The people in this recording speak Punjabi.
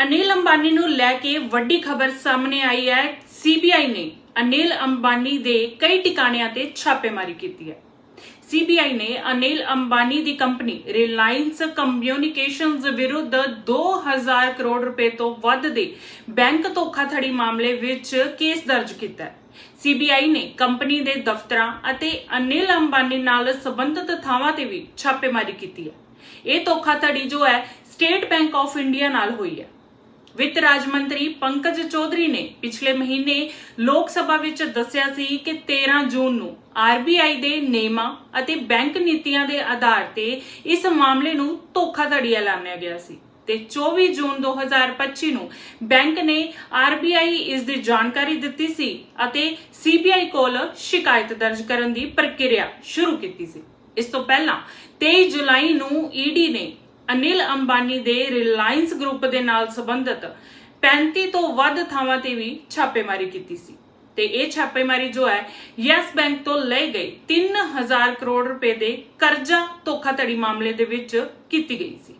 ਅਨਿਲ ਅੰਬਾਨੀ ਨੂੰ ਲੈ ਕੇ ਵੱਡੀ ਖਬਰ ਸਾਹਮਣੇ ਆਈ ਹੈ। ਸੀਬੀਆਈ ਨੇ ਅਨਿਲ ਅੰਬਾਨੀ ਦੇ ਕਈ ਟਿਕਾਣਿਆਂ ਤੇ ਛਾਪੇਮਾਰੀ ਕੀਤੀ ਹੈ। ਸੀਬੀਆਈ ਨੇ ਅਨਿਲ ਅੰਬਾਨੀ ਦੀ ਕੰਪਨੀ ਰਿਲਾਇੰਸ ਕਮਿਊਨੀਕੇਸ਼ਨਜ਼ ਵਿਰੁੱਧ 2000 ਕਰੋੜ ਰੁਪਏ ਤੋਂ ਵੱਧ ਦੇ ਬੈਂਕ ਧੋਖਾਧੜੀ ਮਾਮਲੇ ਵਿੱਚ ਕੇਸ ਦਰਜ ਕੀਤਾ ਹੈ। ਸੀਬੀਆਈ ਨੇ ਕੰਪਨੀ ਦੇ ਦਫ਼ਤਰਾਂ ਅਤੇ ਅਨਿਲ ਅੰਬਾਨੀ ਨਾਲ ਸੰਬੰਧਿਤ ਥਾਵਾਂ ਤੇ ਵੀ ਛਾਪੇਮਾਰੀ ਕੀਤੀ ਹੈ। ਇਹ ਧੋਖਾਧੜੀ ਜੋ ਹੈ ਸਟੇਟ ਬੈਂਕ ਆਫ ਇੰਡੀਆ ਨਾਲ ਹੋਈ ਹੈ। ਵਿੱਤ ਰਾਜ ਮੰਤਰੀ ਪੰਕਜ ਚੌਧਰੀ ਨੇ ਪਿਛਲੇ ਮਹੀਨੇ ਲੋਕ ਸਭਾ ਵਿੱਚ ਦੱਸਿਆ ਸੀ ਕਿ 13 ਜੂਨ ਨੂੰ ਆਰਬੀਆਈ ਦੇ ਨਿਯਮਾਂ ਅਤੇ ਬੈਂਕ ਨੀਤੀਆਂ ਦੇ ਆਧਾਰ ਤੇ ਇਸ ਮਾਮਲੇ ਨੂੰ ਧੋਖਾਧੜੀ ਐਲਾਨਿਆ ਗਿਆ ਸੀ ਤੇ 24 ਜੂਨ 2025 ਨੂੰ ਬੈਂਕ ਨੇ ਆਰਬੀਆਈ ਇਸ ਦੀ ਜਾਣਕਾਰੀ ਦਿੱਤੀ ਸੀ ਅਤੇ ਸੀਬੀਆਈ ਕੋਲ ਸ਼ਿਕਾਇਤ ਦਰਜ ਕਰਨ ਦੀ ਪ੍ਰਕਿਰਿਆ ਸ਼ੁਰੂ ਕੀਤੀ ਸੀ। ਇਸ ਤੋਂ ਪਹਿਲਾਂ 23 ਜੁਲਾਈ ਨੂੰ ਈਡੀ ਨੇ ਅਨਿਲ ਅੰਬਾਨੀ ਦੇ ਰਿਲਾਇੰਸ ਗਰੁੱਪ ਦੇ ਨਾਲ ਸੰਬੰਧਿਤ 35 ਤੋਂ ਵੱਧ ਥਾਵਾਂ ਤੇ ਵੀ ਛਾਪੇਮਾਰੀ ਕੀਤੀ ਸੀ। ਤੇ ਇਹ ਛਾਪੇਮਾਰੀ ਜੋ ਹੈ, ਯੈਸ ਬੈਂਕ ਤੋਂ ਲਏ ਗਏ 3000 ਕਰੋੜ ਰੁਪਏ ਦੇ ਕਰਜ਼ਾ ਧੋਖਾਧੜੀ ਮਾਮਲੇ ਦੇ ਵਿੱਚ ਕੀਤੀ ਗਈ ਸੀ।